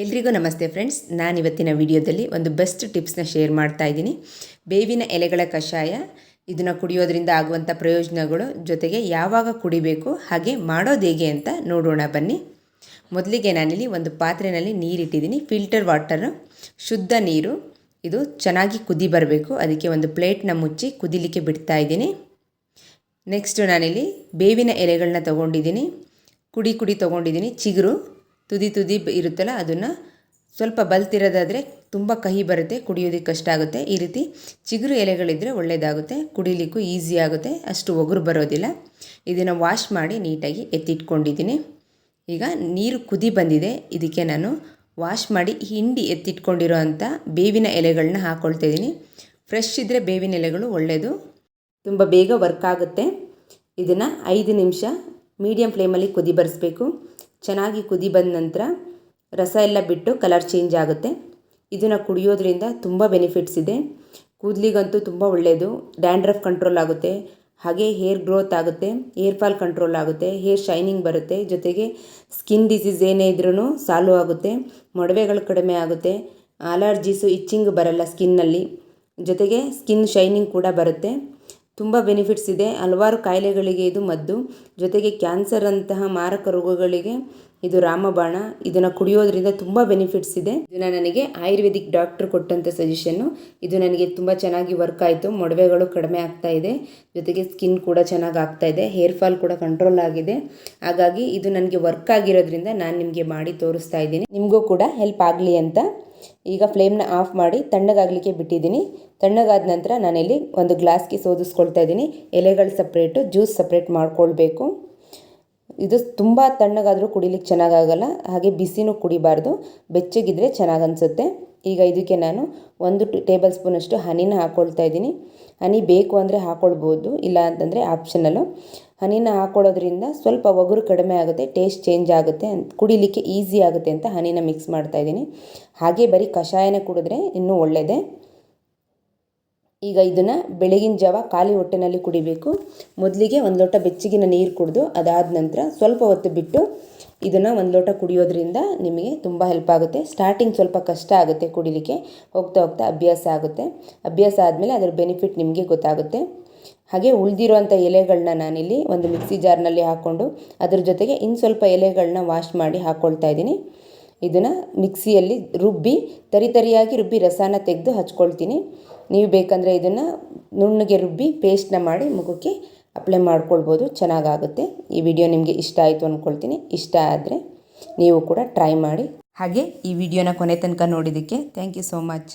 ಎಲ್ರಿಗೂ ನಮಸ್ತೆ ಫ್ರೆಂಡ್ಸ್. ನಾನು ಇವತ್ತಿನ ವಿಡಿಯೋದಲ್ಲಿ ಒಂದು ಬೆಸ್ಟ್ ಟಿಪ್ಸ್ನ ಶೇರ್ ಮಾಡ್ತಾ ಇದ್ದೀನಿ. ಬೇವಿನ ಎಲೆಗಳ ಕಷಾಯ, ಇದನ್ನು ಕುಡಿಯೋದ್ರಿಂದ ಆಗುವಂಥ ಪ್ರಯೋಜನಗಳು, ಜೊತೆಗೆ ಯಾವಾಗ ಕುಡಿಬೇಕು, ಹಾಗೆ ಮಾಡೋದು ಹೇಗೆ ಅಂತ ನೋಡೋಣ ಬನ್ನಿ. ಮೊದಲಿಗೆ ನಾನಿಲ್ಲಿ ಒಂದು ಪಾತ್ರೆಯಲ್ಲಿ ನೀರಿಟ್ಟಿದ್ದೀನಿ. ಫಿಲ್ಟರ್ ವಾಟರ್, ಶುದ್ಧ ನೀರು. ಇದು ಚೆನ್ನಾಗಿ ಕುದಿ ಬರಬೇಕು. ಅದಕ್ಕೆ ಒಂದು ಪ್ಲೇಟ್ನ ಮುಚ್ಚಿ ಕುದಿಲಿಕ್ಕೆ ಬಿಡ್ತಾ ಇದ್ದೀನಿ. ನೆಕ್ಸ್ಟು ನಾನಿಲ್ಲಿ ಬೇವಿನ ಎಲೆಗಳನ್ನ ತೊಗೊಂಡಿದ್ದೀನಿ. ಕುಡಿ ಕುಡಿ ತೊಗೊಂಡಿದ್ದೀನಿ. ಚಿಗುರು. ತುದಿ ತುದಿ ಇರುತ್ತಲ್ಲ, ಅದನ್ನು ಸ್ವಲ್ಪ ಬಲ್ತಿರೋದಾದರೆ ತುಂಬ ಕಹಿ ಬರುತ್ತೆ, ಕುಡಿಯೋದಕ್ಕೆ ಕಷ್ಟ ಆಗುತ್ತೆ. ಈ ರೀತಿ ಚಿಗುರು ಎಲೆಗಳಿದ್ದರೆ ಒಳ್ಳೆಯದಾಗುತ್ತೆ ಕುಡಿಲಿಕ್ಕೂ ಈಸಿ ಆಗುತ್ತೆ, ಅಷ್ಟು ಒಗರು ಬರೋದಿಲ್ಲ. ಇದನ್ನು ವಾಶ್ ಮಾಡಿ ನೀಟಾಗಿ ಎತ್ತಿಟ್ಕೊಂಡಿದ್ದೀನಿ. ಈಗ ನೀರು ಕುದಿ ಬಂದಿದೆ, ಇದಕ್ಕೆ ನಾನು ವಾಶ್ ಮಾಡಿ ಹಿಂಡಿ ಎತ್ತಿಟ್ಕೊಂಡಿರೋ ಅಂಥ ಬೇವಿನ ಎಲೆಗಳನ್ನ ಹಾಕ್ಕೊಳ್ತಾ ಇದ್ದೀನಿ. ಫ್ರೆಶ್ ಇದ್ದರೆ ಬೇವಿನ ಎಲೆಗಳು ಒಳ್ಳೆಯದು ತುಂಬ ಬೇಗ ವರ್ಕ್ ಆಗುತ್ತೆ. ಇದನ್ನು ಐದು ನಿಮಿಷ ಮೀಡಿಯಮ್ ಫ್ಲೇಮಲ್ಲಿ ಕುದಿ ಬರಿಸ್ಬೇಕು. ಚೆನ್ನಾಗಿ ಕುದಿ ಬಂದ ನಂತರ ರಸ ಎಲ್ಲ ಬಿಟ್ಟು ಕಲರ್ ಚೇಂಜ್ ಆಗುತ್ತೆ. ಇದನ್ನು ಕುಡಿಯೋದ್ರಿಂದ ತುಂಬ ಬೆನಿಫಿಟ್ಸ್ ಇದೆ. ಕೂದಲಿಗಂತೂ ತುಂಬ ಒಳ್ಳೆಯದು ಡ್ಯಾಂಡ್ರಫ್ ಕಂಟ್ರೋಲ್ ಆಗುತ್ತೆ. ಹಾಗೆ ಹೇರ್ ಗ್ರೋತ್ ಆಗುತ್ತೆ. ಹೇರ್ ಫಾಲ್ ಕಂಟ್ರೋಲ್ ಆಗುತ್ತೆ. ಹೇರ್ ಶೈನಿಂಗ್ ಬರುತ್ತೆ. ಜೊತೆಗೆ ಸ್ಕಿನ್ ಡಿಸೀಸ್ ಏನೇ ಇದ್ರೂ ಸಾಲು ಆಗುತ್ತೆ. ಮೊಡವೆಗಳು ಕಡಿಮೆ ಆಗುತ್ತೆ. ಅಲರ್ಜೀಸು ಇಚ್ಚಿಂಗ್ ಬರಲ್ಲ ಸ್ಕಿನ್ನಲ್ಲಿ ಜೊತೆಗೆ ಸ್ಕಿನ್ ಶೈನಿಂಗ್ ಕೂಡ ಬರುತ್ತೆ. ತುಂಬ ಬೆನಿಫಿಟ್ಸ್ ಇದೆ. ಹಲವಾರು ಕಾಯಿಲೆಗಳಿಗೆ ಇದು ಮದ್ದು. ಜೊತೆಗೆ ಕ್ಯಾನ್ಸರ್ ಅಂತಹ ಮಾರಕ ರೋಗಗಳಿಗೆ ಇದು ರಾಮಬಾಣ. ಇದನ್ನು ಕುಡಿಯೋದ್ರಿಂದ ತುಂಬ ಬೆನಿಫಿಟ್ಸ್ ಇದೆ. ಇದನ್ನು ನನಗೆ ಆಯುರ್ವೇದಿಕ್ ಡಾಕ್ಟ್ರ್ ಕೊಟ್ಟಂಥ ಸಜೆಷನ್ನು ಇದು ನನಗೆ ತುಂಬ ಚೆನ್ನಾಗಿ ವರ್ಕ್ ಆಯಿತು. ಮೊಡವೆಗಳು ಕಡಿಮೆ ಆಗ್ತಾ ಇದೆ. ಜೊತೆಗೆ ಸ್ಕಿನ್ ಕೂಡ ಚೆನ್ನಾಗಿ ಆಗ್ತಾ ಇದೆ. ಹೇರ್ ಫಾಲ್ ಕೂಡ ಕಂಟ್ರೋಲ್ ಆಗಿದೆ. ಹಾಗಾಗಿ ಇದು ನನಗೆ ವರ್ಕ್ ಆಗಿರೋದ್ರಿಂದ ನಾನು ನಿಮಗೆ ಮಾಡಿ ತೋರಿಸ್ತಾ ಇದ್ದೀನಿ. ನಿಮಗೂ ಕೂಡ ಹೆಲ್ಪ್ ಆಗಲಿ ಅಂತ. ಈಗ ಫ್ಲೇಮ್ನ ಆಫ್ ಮಾಡಿ ತಣ್ಣಗಾಗಲಿಕ್ಕೆ ಬಿಟ್ಟಿದ್ದೀನಿ. ತಣ್ಣಗಾದ ನಂತರ ನಾನಿಲ್ಲಿ ಒಂದು ಗ್ಲಾಸ್ಗೆ ಸೋದಿಸ್ಕೊಳ್ತಾ ಇದ್ದೀನಿ. ಎಲೆಗಳು ಸಪ್ರೇಟು, ಜ್ಯೂಸ್ ಸಪ್ರೇಟ್ ಮಾಡ್ಕೊಳ್ಬೇಕು. ಇದು ತುಂಬ ತಣ್ಣಗಾದರೂ ಕುಡಿಲಿಕ್ಕೆ ಚೆನ್ನಾಗಾಗಲ್ಲ. ಹಾಗೆ ಬಿಸಿನೂ ಕುಡಿಬಾರ್ದು. ಬೆಚ್ಚಗಿದ್ರೆ ಚೆನ್ನಾಗಿ ಅನಿಸುತ್ತೆ ಈಗ ಇದಕ್ಕೆ ನಾನು ಒಂದು ಟೇಬಲ್ ಸ್ಪೂನಷ್ಟು ಹನಿನ ಹಾಕ್ಕೊಳ್ತಾ ಇದ್ದೀನಿ. ಹನಿ ಬೇಕು ಅಂದರೆ ಹಾಕ್ಕೊಳ್ಬೋದು ಇಲ್ಲ ಅಂತಂದರೆ ಆಪ್ಷನಲ್ಲು ಹನಿನ ಹಾಕ್ಕೊಳ್ಳೋದ್ರಿಂದ ಸ್ವಲ್ಪ ಒಗರು ಕಡಿಮೆ ಆಗುತ್ತೆ ಟೇಸ್ಟ್ ಚೇಂಜ್ ಆಗುತ್ತೆ, ಅಂತ ಕುಡಿಲಿಕ್ಕೆ ಈಸಿ ಆಗುತ್ತೆ ಅಂತ ಹನಿನ ಮಿಕ್ಸ್ ಮಾಡ್ತಾ ಇದ್ದೀನಿ. ಹಾಗೆ ಬರೀ ಕಷಾಯನ ಕುಡಿದ್ರೆ ಇನ್ನೂ ಒಳ್ಳೆಯದೇ ಈಗ ಇದನ್ನು ಬೆಳಗಿನ ಜಾವ ಖಾಲಿ ಹೊಟ್ಟೆನಲ್ಲಿ ಕುಡಿಬೇಕು. ಮೊದಲಿಗೆ ಒಂದು ಲೋಟ ಬೆಚ್ಚಗಿನ ನೀರು ಕುಡಿದು ಅದಾದ ನಂತರ ಸ್ವಲ್ಪ ಹೊತ್ತು ಬಿಟ್ಟು ಇದನ್ನು ಒಂದು ಲೋಟ ಕುಡಿಯೋದ್ರಿಂದ ನಿಮಗೆ ತುಂಬ ಹೆಲ್ಪ್ ಆಗುತ್ತೆ. ಸ್ಟಾರ್ಟಿಂಗ್ ಸ್ವಲ್ಪ ಕಷ್ಟ ಆಗುತ್ತೆ ಕುಡಿಲಿಕ್ಕೆ. ಹೋಗ್ತಾ ಹೋಗ್ತಾ ಅಭ್ಯಾಸ ಆಗುತ್ತೆ. ಅಭ್ಯಾಸ ಆದಮೇಲೆ ಅದರ ಬೆನಿಫಿಟ್ ನಿಮಗೆ ಗೊತ್ತಾಗುತ್ತೆ. ಹಾಗೆ ಉಳಿದಿರೋಂಥ ಎಲೆಗಳನ್ನ ನಾನಿಲ್ಲಿ ಒಂದು ಮಿಕ್ಸಿ ಜಾರ್ನಲ್ಲಿ ಹಾಕ್ಕೊಂಡು ಅದ್ರ ಜೊತೆಗೆ ಇನ್ನು ಸ್ವಲ್ಪ ಎಲೆಗಳನ್ನ ವಾಶ್ ಮಾಡಿ ಹಾಕ್ಕೊಳ್ತಾ ಇದ್ದೀನಿ. ಇದನ್ನು ಮಿಕ್ಸಿಯಲ್ಲಿ ರುಬ್ಬಿ, ತರಿ ತರಿಯಾಗಿ ರುಬ್ಬಿ ರಸನ ತೆಗೆದು ಹಚ್ಕೊಳ್ತೀನಿ. ನೀವು ಬೇಕಂದರೆ ಇದನ್ನು ನುಣ್ಣಗೆ ರುಬ್ಬಿ ಪೇಸ್ಟ್ನ ಮಾಡಿ ಮುಖಕ್ಕೆ ಅಪ್ಲೈ ಮಾಡ್ಕೊಳ್ಬೋದು, ಚೆನ್ನಾಗಾಗುತ್ತೆ. ಈ ವಿಡಿಯೋ ನಿಮಗೆ ಇಷ್ಟ ಆಯಿತು ಅಂದ್ಕೊಳ್ತೀನಿ ಇಷ್ಟ ಆದರೆ ನೀವು ಕೂಡ ಟ್ರೈ ಮಾಡಿ. ಹಾಗೆ ಈ ವಿಡಿಯೋನ ಕೊನೆ ತನಕ ನೋಡಿದ್ದಕ್ಕೆ ಥ್ಯಾಂಕ್ ಯು ಸೋ ಮಚ್